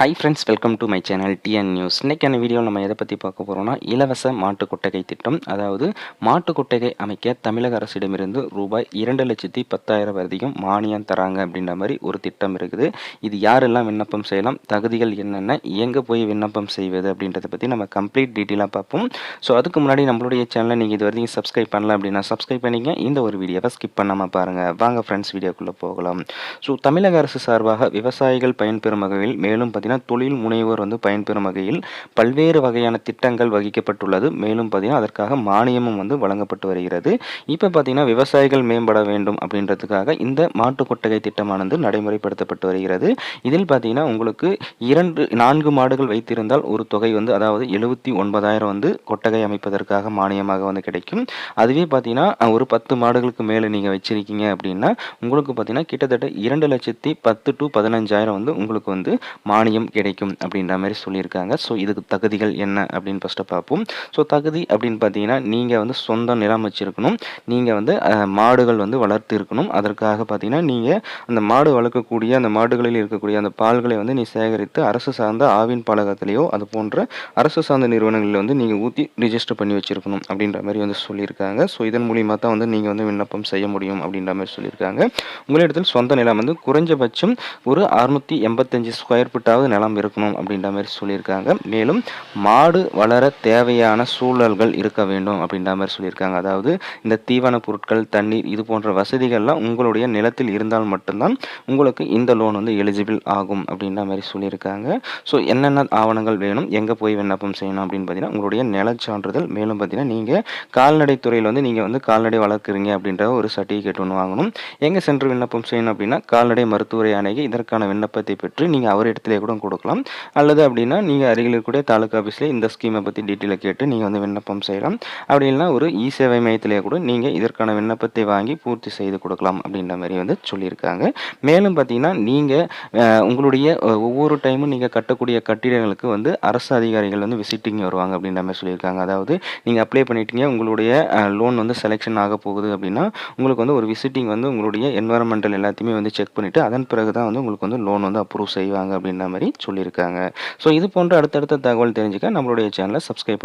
Hi friends welcome to my channel TN news இன்றைக்கான video நம்ம எதை பற்றி பார்க்க போகிறோம்னா இலவச மாட்டு கொட்டகை திட்டம். அதாவது மாட்டு கொட்டகை அமைக்க தமிழக அரசிடமிருந்து ரூபாய் இரண்டு லட்சத்தி பத்தாயிரம் வரைக்கும் மானியம் தராங்க அப்படின்ற மாதிரி ஒரு திட்டம் இருக்குது. இது யாரெல்லாம் விண்ணப்பம் செய்யலாம் தகுதிகள் என்னென்ன எங்கே போய் விண்ணப்பம் செய்வது அப்படின்றத பற்றி நம்ம கம்ப்ளீட் டீட்டெயிலாக பார்ப்போம். ஸோ அதுக்கு முன்னாடி நம்மளுடைய சேனலை நீங்கள் இது வரைக்கும் சப்ஸ்கிரைப் பண்ணல அப்படின்னா சப்ஸ்கிரைப் பண்ணிங்க இந்த ஒரு வீடியோவை ஸ்கிப் பண்ணாமல் பாருங்கள் வாங்க ஃப்ரெண்ட்ஸ் வீடியோக்குள்ளே போகலாம். ஸோ தமிழக அரசு சார்பாக விவசாயிகள் பயன்பெறும் வகையில் மேலும் பார்த்தீங்கன்னா தொழில் முனைவோர் வந்து பயன்பெறும் வகையில் பல்வேறு வகையான திட்டங்கள் வகிக்கப்பட்டுள்ளது. மேலும் பார்த்தீங்கன்னா அதற்காக மானியமும் வந்து வழங்கப்பட்டு வருகிறது. இப்போ பார்த்தீங்கன்னா விவசாயிகள் மேம்பட வேண்டும் அப்படின்றதுக்காக இந்த மாட்டு கொட்டகை திட்டமானது நடைமுறைப்படுத்தப்பட்டு வருகிறது. இதில் பார்த்தீங்கன்னா உங்களுக்கு இரண்டு நான்கு மாடுகள் வைத்திருந்தால் ஒரு தொகை வந்து அதாவது எழுபத்தி ஒன்பதாயிரம் வந்து கொட்டகை அமைப்பதற்காக மானியமாக வந்து கிடைக்கும். அதுவே பார்த்தீங்கன்னா ஒரு பத்து மாடுகளுக்கு மேலே நீங்கள் வச்சிருக்கீங்க அப்படின்னா உங்களுக்கு பார்த்தீங்கன்னா கிட்டத்தட்ட இரண்டு லட்சத்தி பத்து டு பதினஞ்சாயிரம் வந்து உங்களுக்கு வந்து மானியம் கிடைக்கும் அப்படின்ற மாதிரி சொல்லியிருக்காங்க. ஸோ இதுக்கு தகுதிகள் என்ன அப்படின்னு ஃபஸ்ட்டு பார்ப்போம். ஸோ தகுதி அப்படின்னு பார்த்தீங்கன்னா நீங்கள் வந்து சொந்த நிலம் வச்சுருக்கணும். நீங்கள் வந்து மாடுகள் வந்து வளர்த்து இருக்கணும். அதற்காக பார்த்தீங்கன்னா நீங்கள் அந்த மாடு வளர்க்கக்கூடிய அந்த மாடுகளில் இருக்கக்கூடிய அந்த பால்களை வந்து நீ சேகரித்து அரசு சார்ந்த ஆவின் பாலகத்திலேயோ அது போன்ற அரசு சார்ந்த நிறுவனங்களில் வந்து நீங்கள் ஊற்றி ரிஜிஸ்டர் பண்ணி வச்சிருக்கணும் அப்படின்ற மாதிரி வந்து சொல்லியிருக்காங்க. ஸோ இதன் மூலியமாக தான் வந்து நீங்கள் வந்து விண்ணப்பம் செய்ய முடியும் அப்படின்ற மாதிரி சொல்லியிருக்காங்க. உங்களிடத்தில் சொந்த நிலம் வந்து குறைஞ்சபட்சம் ஒரு அறுநூற்றி எண்பத்தஞ்சு ஸ்கொயர் ஃபீட்டாவது நிலம் இருக்கணும் அப்படின்ற மாதிரி சொல்லியிருக்காங்க. மேலும் மாடு வளர தேவையான சூழல்கள் இருக்க வேண்டும் அப்படின்ற மாதிரி சொல்லியிருக்காங்க. அதாவது இந்த தீவன பொருட்கள் தண்ணீர் இது போன்ற வசதிகள்லாம் உங்களுடைய நிலத்தில் இருந்தால் மட்டும்தான் உங்களுக்கு இந்த லோன் வந்து எலிஜிபிள் ஆகும் அப்படின்ற மாதிரி சொல்லியிருக்காங்க. ஸோ என்னென்ன ஆவணங்கள் வேணும் எங்கே போய் விண்ணப்பம் செய்யணும் அப்படின்னு பார்த்தீங்கன்னா உங்களுடைய நிலச்சான்றிதழ் மேலும் பார்த்தீங்கன்னா நீங்கள் கால்நடை துறையில் வந்து நீங்கள் வந்து கால்நடை வளர்க்குறீங்க அப்படின்ற ஒரு சர்டிஃபிகேட் ஒன்று வாங்கணும். எங்கே சென்று விண்ணப்பம் செய்யணும் அப்படின்னா கால்நடை மருத்துவரை அணுகி இதற்கான விண்ணப்பத்தை பெற்று நீங்கள் அவர் இடத்துல கூட கொடுக்கலாம். அல்லது அப்படின்னா நீங்கள் அருகில் இருக்கக்கூடிய தாலுக்கா ஆஃபீஸில் இந்த ஸ்கீமை பற்றி டீட்டெயிலை கேட்டு நீங்கள் வந்து விண்ணப்பம் செய்யலாம். அப்படி இல்லைன்னா ஒரு இ சேவை மையத்திலே கூட நீங்கள் இதற்கான விண்ணப்பத்தை வாங்கி பூர்த்தி செய்து கொடுக்கலாம் அப்படின்ற மாதிரி வந்து சொல்லியிருக்காங்க. மேலும் பார்த்தீங்கன்னா நீங்கள் உங்களுடைய ஒவ்வொரு டைமும் நீங்கள் கட்டக்கூடிய கட்டிடங்களுக்கு வந்து அரசு அதிகாரிகள் வந்து விசிட்டிங் வருவாங்க அப்படின்ற மாதிரி சொல்லியிருக்காங்க. அதாவது நீங்கள் அப்ளை பண்ணிட்டீங்க உங்களுடைய லோன் வந்து செலெக்ஷன் ஆக போகுது அப்படின்னா உங்களுக்கு வந்து ஒரு விசிட்டிங் வந்து உங்களுடைய என்வரன்மெண்டல் எல்லாத்தையுமே வந்து செக் பண்ணிவிட்டு அதன் பிறகு தான் வந்து உங்களுக்கு வந்து லோன் வந்து அப்ரூவ் செய்வாங்க அப்படின்ற மாதிரி மாதிரி சொல்லியிருக்காங்க. ஸோ இது போன்ற அடுத்தடுத்த தகவல் தெரிஞ்சுக்க நம்மளுடைய சேனலை சப்ஸ்கிரைப்